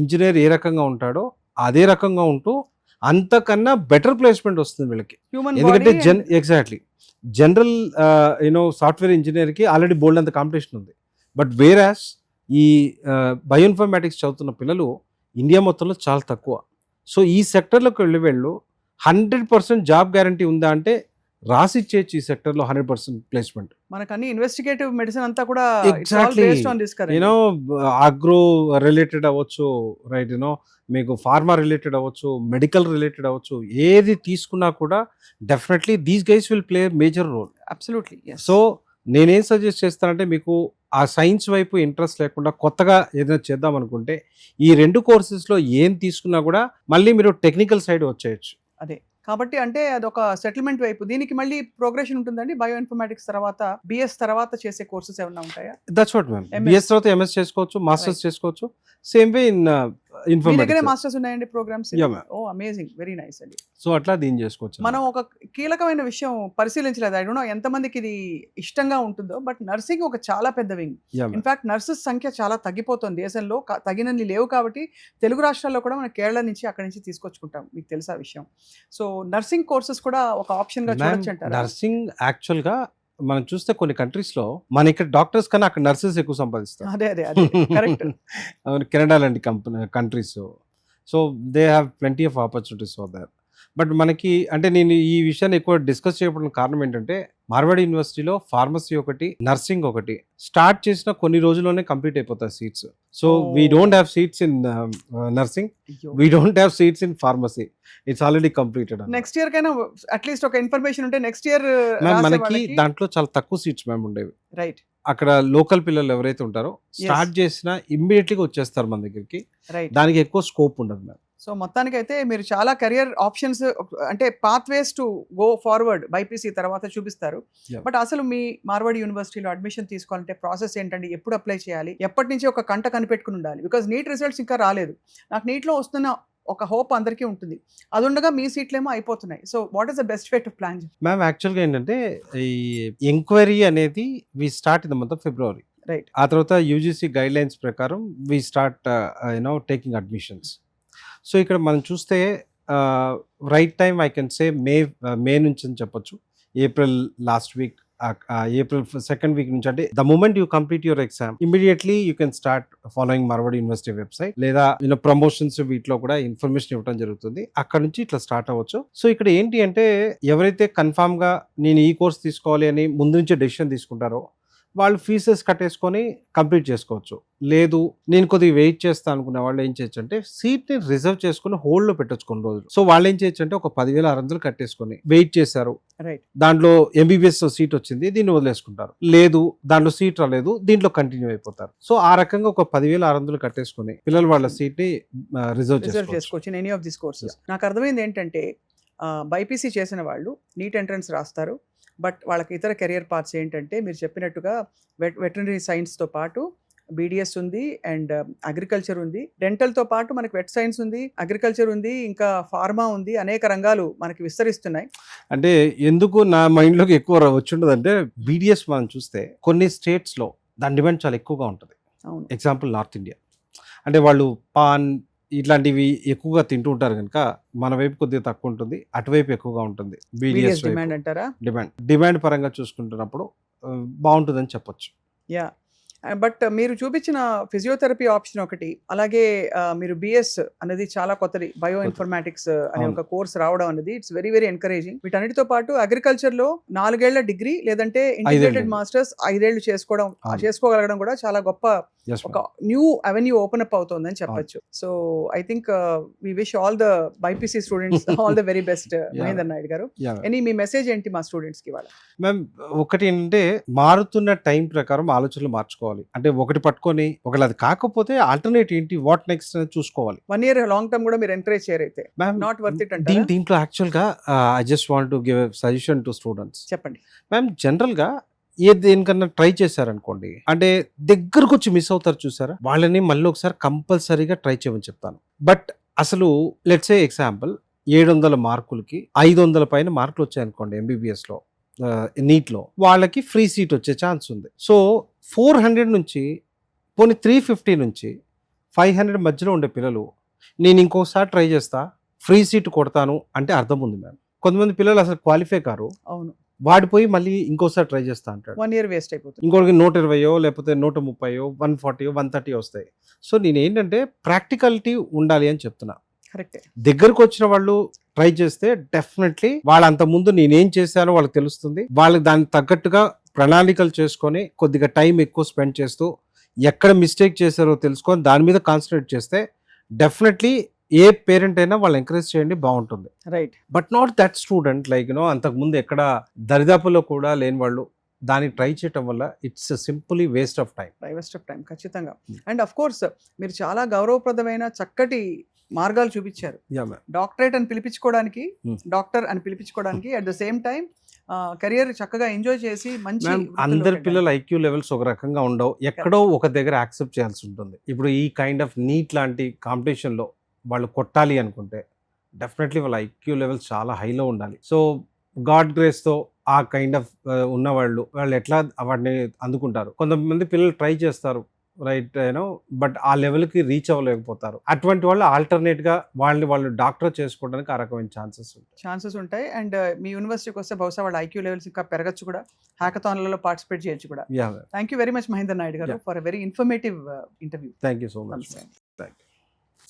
[SPEAKER 2] ఇంజనీర్ ఏ రకంగా ఉంటాడో అదే రకంగా ఉంటూ అంతకన్నా బెటర్ ప్లేస్మెంట్ వస్తుంది వీళ్ళకి. ఎందుకంటే Jan exactly general you know software ఇంజనీర్కి already బోల్డ్ అంత కాంపిటీషన్ ఉంది. బట్ వేరాస్ ఈ బయోఇన్ఫర్మాటిక్స్ చదువుతున్న పిల్లలు ఇండియా మొత్తంలో చాలా తక్కువ. సో ఈ సెక్టర్లోకి వెళ్ళి వెళ్ళు. హండ్రెడ్ పర్సెంట్ జాబ్ గ్యారంటీ ఉందా అంటే రాసిచ్చేయచ్చు ఈ సెక్టర్లో హండ్రెడ్ పర్సెంట్ ప్లేస్మెంట్.
[SPEAKER 1] మనకు అన్ని ఇన్వెస్టిగేటివ్ మెడిసిన్ అంతా కూడా this
[SPEAKER 2] you know agro related అవ్వచ్చు రైట్ యూనో మీకు ఫార్మా రిలేటెడ్ అవ్వచ్చు మెడికల్ రిలేటెడ్ అవ్వచ్చు ఏది తీసుకున్నా కూడా definitely these guys will play major role
[SPEAKER 1] absolutely
[SPEAKER 2] so నేనేం సజెస్ట్ చేస్తానంటే మీకు ఆ సైన్స్ వైపు ఇంట్రెస్ట్ లేకుండా కొత్తగా ఏదైనా చేద్దాం అనుకుంటే ఈ రెండు కోర్సెస్లో ఏం తీసుకున్నా కూడా మళ్ళీ మీరు టెక్నికల్ సైడ్ వచ్చేయచ్చు.
[SPEAKER 1] కాబట్టి అంటే అదొక సెటిల్మెంట్ వైపు దీనికి మళ్ళీ ప్రోగ్రెషన్ ఉంటుందండి? బయో ఇన్ఫర్మాటిక్స్ తర్వాత బిఎస్ తర్వాత చేసే కోర్సెస్ ఏమైనా ఉంటాయా?
[SPEAKER 2] That's what ma'am. బిఎస్ తర్వాత ఎంఎస్ చేసుకోవచ్చు మాస్టర్స్ చేసుకోవచ్చు. సేమ్ వే ఇన్
[SPEAKER 1] మాస్టర్స్ ఉన్నాయండి programmes. Oh amazing very nice అండి.
[SPEAKER 2] సో అట్లా దీన్ని చేసుకోవచ్చు.
[SPEAKER 1] మనం ఒక కీలకమైన విషయం పరిశీలించలేదు. ఐ డోంట్ నో ఎంతమందికి ఇది ఇష్టంగా ఉంటుందో బట్ నర్సింగ్ ఒక చాలా పెద్ద వింగ్. ఇన్ఫాక్ట్ నర్సెస్ సంఖ్య చాలా తగ్గిపోతుంది. దేశంలో తగినన్ని లేవు కాబట్టి తెలుగు రాష్ట్రాల్లో కూడా మనం కేరళ నుంచి అక్కడి నుంచి తీసుకొచ్చుకుంటాం. మీకు తెలుసా విషయం. సో నర్సింగ్ కోర్సెస్ కూడా ఒక
[SPEAKER 2] ఆప్షన్గా
[SPEAKER 1] చూడొచ్చు అంటారా
[SPEAKER 2] నర్సింగ్ యాక్చువల్గా మనం చూస్తే కొన్ని కంట్రీస్లో మన ఇక్కడ డాక్టర్స్ కన్నా అక్కడ నర్సెస్ ఎక్కువ సంపాదిస్తారు.
[SPEAKER 1] అదే అదే
[SPEAKER 2] కెనడా లాంటి company countries so they have plenty of opportunities for their but మనకి అంటే నేను ఈ విషయాన్ని ఎక్కువ డిస్కస్ చేయడం కారణం ఏంటంటే మార్వాడి యూనివర్సిటీలో ఫార్మసీ ఒకటి నర్సింగ్ ఒకటి స్టార్ట్ చేసిన కొన్ని రోజుల్లోనే కంప్లీట్ అయిపోతాయి seats. So we. Don't have seats in nursing we don't have seats in pharmacy it's already completed
[SPEAKER 1] next year కైనా అట్లీస్ట్ ఒక ఇన్ఫర్మేషన్ ఉంటే నెక్స్ట్ ఇయర్
[SPEAKER 2] మ్యామ్ మనకి దాంట్లో చాలా తక్కువ సీట్స్ మ్యామ్ ఉండేవి.
[SPEAKER 1] రైట్
[SPEAKER 2] అక్కడ లోకల్ పిల్లలు ఎవరైతే ఉంటారో స్టార్ట్ చేసినా ఇమ్మీడియట్లీగా వచ్చేస్తారు మన దగ్గరికి. దానికి ఎక్కువ స్కోప్ ఉండదు మ్యామ్
[SPEAKER 1] సో మొత్తానికి అయితే మీరు చాలా కెరియర్ ఆప్షన్స్ అంటే path ways to go forward BiPC తర్వాత చూపిస్తారు. బట్ అసలు మీ మార్వాడి యూనివర్సిటీలో అడ్మిషన్ తీసుకోవాలంటే ప్రాసెస్ ఏంటండి? ఎప్పుడు అప్లై చేయాలి? ఎప్పటి నుంచి ఒక కంట కనిపెట్టుకుని ఉండాలి? బికాజ్ నీట్ రిజల్ట్స్ ఇంకా రాలేదు. నాకు నీట్లో వస్తున్న ఒక హోప్ అందరికీ ఉంటుంది. అది ఉండగా మీ సీట్లేమో అయిపోతున్నాయి. So what is the best way to plan
[SPEAKER 2] ma'am యాక్చువల్గా ఏంటంటే ఈ ఎంక్వైరీ అనేది we start in the month of February.
[SPEAKER 1] Right.
[SPEAKER 2] ఆ తర్వాత యూజీసీ గైడ్ లైన్స్ ప్రకారం we start you know taking admissions so ఇక్కడ మనం చూస్తే right time I can say May May నుంచి అని చెప్పొచ్చు. April last week April second week నుంచి. అంటే the moment you complete your exam immediately you can start following Marwadi University website లేదా you know promotions వీటిలో కూడా ఇన్ఫర్మేషన్ ఇవ్వడం జరుగుతుంది. అక్కడ నుంచి ఇట్లా స్టార్ట్ అవ్వచ్చు. సో ఇక్కడ ఏంటి అంటే ఎవరైతే కన్ఫామ్గా నేను ఈ కోర్స్ తీసుకోవాలి అని ముందు నుంచి డెసిషన్ తీసుకుంటారో వాళ్ళు ఫీజెస్ కట్టేసుకొని కంప్లీట్ చేసుకోవచ్చు. లేదు నేను కొద్దిగా వెయిట్ చేస్తాను అనుకునే వాళ్ళు ఏం చేయొచ్చు అంటే సీట్ని రిజర్వ్ చేసుకుని హోల్డ్లో పెట్టొచ్చు కొన్ని రోజులు. సో వాళ్ళు ఏం చేయొచ్చు అంటే ఒక పదివేల ఆరు వందలు కట్టేసుకొని వెయిట్ చేశారు.
[SPEAKER 1] రైట్.
[SPEAKER 2] దాంట్లో ఎంబీబీఎస్ సీట్ వచ్చింది దీన్ని వదిలేసుకుంటారు. లేదు దాంట్లో సీట్ రాలేదు దీంట్లో కంటిన్యూ అయిపోతారు. సో ఆ రకంగా ఒక పదివేల ఆరు వందలు కట్టేసుకొని పిల్లలు వాళ్ళ సీట్ని రిజర్వ్
[SPEAKER 1] రిజర్వ్
[SPEAKER 2] చేసుకోవచ్చు.
[SPEAKER 1] Any of this courses. నాకు అర్థమైంది ఏంటంటే బైపీసీ చేసిన వాళ్ళు నీట్ ఎంట్రన్స్ రాస్తారు. బట్ వాళ్ళకి ఇతర కెరియర్ పార్ట్స్ ఏంటంటే మీరు చెప్పినట్టుగా వెట్ వెటనరీ సైన్స్తో పాటు బీడిఎస్ ఉంది అండ్ అగ్రికల్చర్ ఉంది. డెంటల్తో పాటు మనకి వెట్ సైన్స్ ఉంది అగ్రికల్చర్ ఉంది ఇంకా ఫార్మా ఉంది అనేక రంగాలు మనకి విస్తరిస్తున్నాయి.
[SPEAKER 2] అంటే ఎందుకు నా మైండ్లోకి ఎక్కువ ర- వచ్చిండదంటే బీడిఎస్ మనం చూస్తే కొన్ని స్టేట్స్లో దాని డిమాండ్ చాలా ఎక్కువగా ఉంటుంది.
[SPEAKER 1] అవును.
[SPEAKER 2] Example north India. అంటే వాళ్ళు పాన్ ఇట్లాంటివి ఎక్కువగా తింటూ ఉంటారు కనుక మన వైపు కొద్దిగా తక్కువ ఉంటుంది అటువైపు ఎక్కువగా ఉంటుంది
[SPEAKER 1] బీడిఎస్ డిమాండ్ అంటారా
[SPEAKER 2] డిమాండ్ డిమాండ్ పరంగా చూసుకుంటున్నప్పుడు బాగుంటుందని చెప్పొచ్చు
[SPEAKER 1] యా బట్ మీరు చూపించిన ఫిజియోథెరపీ ఆప్షన్ ఒకటి అలాగే మీరు బిఎస్ అనేది చాలా కొత్తది బయో ఇన్ఫర్మాటిక్స్ అనే. ఒక కోర్స్ రావడం అనేది ఇట్స్ వెరీ వెరీ ఎంకరేజింగ్ వీటన్నిటితో పాటు అగ్రికల్చర్లో నాలుగేళ్ళ డిగ్రీ లేదంటే ఇంటిగ్రేటెడ్. మాస్టర్స్ ఐదేళ్ళు చేసుకోవడం. చేసుకోగలగడం కూడా చాలా గొప్ప ఒక న్యూ అవెన్యూ ఓపెన్ అప్ అవుతుందని చెప్పొచ్చు. So I think we wish all the BiPC students all the very best Mahender Naidu garu. Any me message ఏంటి మా స్టూడెంట్స్కి ఇవాళ?
[SPEAKER 2] మ్యామ్ ఒకటి ఏంటంటే మారుతున్న టైం ప్రకారం ఆలోచనలు మార్చుకోవాలి. అంటే ఒకటి పట్టుకొని ఒకవేళ అది కాకపోతే ఆల్టర్నేట్ ఏంటి వాట్ నెక్స్ట్ అనేది చూసుకోవాలి.
[SPEAKER 1] వన్ ఇయర్ లాంగ్ టర్మ్ కూడా మీరు ఎంకరేజ్ చేయరైతే.
[SPEAKER 2] మ్యామ్
[SPEAKER 1] నాట్ వర్త్ ఇట్ అంటారా?
[SPEAKER 2] దీంట్లో యాక్చువల్గా I just want to give suggestion to students
[SPEAKER 1] చెప్పండి.
[SPEAKER 2] మ్యామ్ జనరల్గా ఏ దేనికన్నా ట్రై చేశారనుకోండి అంటే దగ్గరకు వచ్చి మిస్ అవుతారు చూసారా? వాళ్ళని మళ్ళీ ఒకసారి కంపల్సరీగా ట్రై చేయమని చెప్తాను. బట్ అసలు లెట్స్ ఏ ఎగ్జాంపుల్ ఏడు వందల మార్కులకి ఐదు వందల పైన మార్కులు వచ్చాయనుకోండి ఎంబీబీఎస్లో నీట్లో వాళ్ళకి ఫ్రీ సీట్ వచ్చే ఛాన్స్ ఉంది. సో ఫోర్ హండ్రెడ్ నుంచి పోనీ త్రీ ఫిఫ్టీ నుంచి ఫైవ్ హండ్రెడ్ మధ్యలో ఉండే పిల్లలు నేను ఇంకోసారి ట్రై చేస్తా ఫ్రీ సీట్ కొడతాను అంటే అర్థం ఉంది మ్యామ్ కొంతమంది పిల్లలు అసలు క్వాలిఫై కారు.
[SPEAKER 1] అవును.
[SPEAKER 2] వాడిపోయి మళ్ళీ ఇంకోసారి ట్రై చేస్తా అంటాడు.
[SPEAKER 1] వన్ ఇయర్ వేస్ట్ అయిపోతుంది.
[SPEAKER 2] ఇంకోటికి నూట ఇరవయో లేకపోతే నూట ముప్పయో వన్ ఫార్టీయో వన్ థర్టీ వస్తాయి. సో నేను ఏంటంటే ప్రాక్టికాలిటీ ఉండాలి అని చెప్తున్నా.
[SPEAKER 1] కరెక్టే
[SPEAKER 2] దగ్గరకు వచ్చిన వాళ్ళు ట్రై చేస్తే డెఫినెట్లీ వాళ్ళ అంత ముందు నేనేం చేశానో వాళ్ళకి తెలుస్తుంది. వాళ్ళకి దానికి తగ్గట్టుగా ప్రణాళికలు చేసుకొని కొద్దిగా టైం ఎక్కువ స్పెండ్ చేస్తూ ఎక్కడ మిస్టేక్ చేశారో తెలుసుకొని దాని మీద కాన్సన్ట్రేట్ చేస్తే డెఫినెట్లీ ఏ పేరెంట్ అయినా వాళ్ళు ఎంకరేజ్ చేయండి బాగుంటుంది.
[SPEAKER 1] Right
[SPEAKER 2] but not that student like you know అంతకుముందు ఎక్కడ దరిదాపుల్లో కూడా లేని వాళ్ళు దాన్ని ట్రై చేయటం వల్ల it's simply waste of time
[SPEAKER 1] waste of time ఖచ్చితంగా.
[SPEAKER 2] Hmm.
[SPEAKER 1] అండ్ అఫ్ కోర్స్ మీరు చాలా గౌరవప్రదమైన చక్కటి మార్గాలు చూపించారు. డాక్టరేట్ అని పిలిపించుకోవడానికి
[SPEAKER 2] Hmm.
[SPEAKER 1] డాక్టర్ అని పిలిపించుకోవడానికి at the same time career చక్కగా ఎంజాయ్ చేసి మంచి
[SPEAKER 2] అందరి. పిల్లల ఐక్యూ లెవెల్స్ ఒక రకంగా ఉండవు. ఎక్కడో ఒక దగ్గర యాక్సెప్ట్ చేయాల్సి ఉంటుంది. ఇప్పుడు ఈ కైండ్ ఆఫ్ నీట్ లాంటి కాంపిటీషన్లో వాళ్ళు కొట్టాలి అనుకుంటే డెఫినెట్లీ వాళ్ళ ఐక్యూ లెవెల్స్ చాలా హైలో ఉండాలి. సో గాడ్ గ్రేస్తో ఆ కైండ్ ఆఫ్ ఉన్నవాళ్ళు వాళ్ళు ఎట్లా వాటిని అందుకుంటారు? కొంతమంది పిల్లలు ట్రై చేస్తారు రైట్ యూనో బట్ ఆ లెవెల్కి రీచ్ అవ్వలేకపోతారు. అటువంటి వాళ్ళు ఆల్టర్నేట్గా వాళ్ళని వాళ్ళు డాక్టర్ చేసుకోవడానికి ఆ రకమైన ఛాన్సెస్ ఉంటాయి.
[SPEAKER 1] ఛాన్సెస్ ఉంటాయి. అండ్ మీ యూనివర్సిటీకి వస్తే బహుశా వాళ్ళ ఐక్యూ లెవెల్స్ ఇంకా పెరగచ్చు కూడా. హ్యాకథాన్లలో పార్టిసిపేట్ చేయొచ్చు కూడా.
[SPEAKER 2] Yeah
[SPEAKER 1] thank you very much Mahender Naidu garu. For very informative interview
[SPEAKER 2] thank you so much
[SPEAKER 1] namaste
[SPEAKER 2] Thank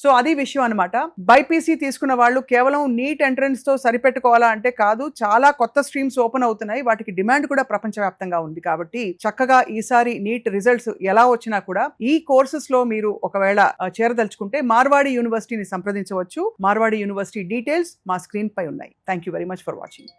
[SPEAKER 1] so అది విషయం అనమాట బైపీసీ తీసుకున్న వాళ్ళు కేవలం నీట్ ఎంట్రన్స్తో సరిపెట్టుకోవాలా అంటే కాదు చాలా కొత్త స్ట్రీమ్స్ ఓపెన్ అవుతున్నాయి. వాటికి డిమాండ్ కూడా ప్రపంచవ్యాప్తంగా ఉంది కాబట్టి చక్కగా ఈసారి నీట్ రిజల్ట్స్ ఎలా వచ్చినా కూడా ఈ కోర్సెస్లో మీరు ఒకవేళ చేరదలుచుకుంటే మార్వాడి యూనివర్సిటీని సంప్రదించవచ్చు. మార్వాడి యూనివర్సిటీ డీటెయిల్స్ మా స్క్రీన్ పై ఉన్నాయి. Thank you very much for watching